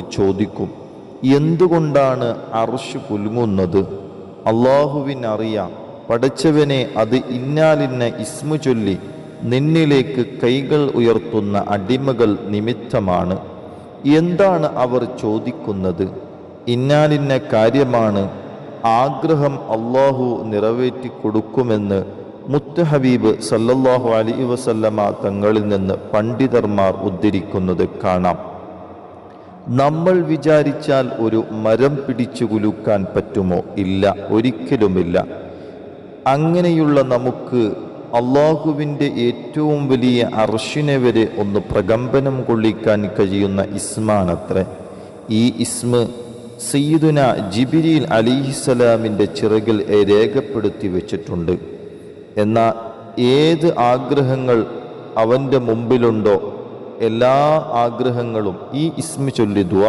ചോദിക്കും എന്തുകൊണ്ടാണ് അർഷ് കുലുങ്ങുന്നത്? അള്ളാഹുവിനറിയാം പടച്ചവനെ അത് ഇന്നാലിന്ന ഇസ്മു ചൊല്ലി നിന്നിലേക്ക് കൈകൾ ഉയർത്തുന്ന അടിമകൾ നിമിത്തമാണ്. എന്താണ് അവർ ചോദിക്കുന്നത്? ഇന്നാലിന്ന കാര്യമാണ് ആഗ്രഹം അള്ളാഹു നിറവേറ്റി കൊടുക്കുമെന്ന് മുത്തഹബീബ് സല്ലല്ലാഹു അലി വസല്ലമ തങ്ങളിൽ നിന്ന് പണ്ഡിതന്മാർ ഉദ്ധരിക്കുന്നത് കാണാം. നമ്മൾ വിചാരിച്ചാൽ ഒരു മരം പിടിച്ചു കുലുക്കാൻ പറ്റുമോ? ഇല്ല ഒരിക്കലുമില്ല. അങ്ങനെയുള്ള നമുക്ക് അള്ളാഹുവിന്റെ ഏറ്റവും വലിയ അർഷിനെ വരെ ഒന്ന് പ്രകമ്പനം കൊള്ളിക്കാൻ കഴിയുന്ന ഇസ്മാണത്രേ. ഈ ഇസ്മ സയ്യിദുന ജിബിരിൽ അലിഹിസലാമിന്റെ ചിറകിൽ രേഖപ്പെടുത്തി വെച്ചിട്ടുണ്ട്. എന്നാൽ ഏത് ആഗ്രഹങ്ങൾ അവന്റെ മുമ്പിലുണ്ടോ എല്ലാ ആഗ്രഹങ്ങളും ഈ ഇസ്മി ചൊല്ലി ദുആ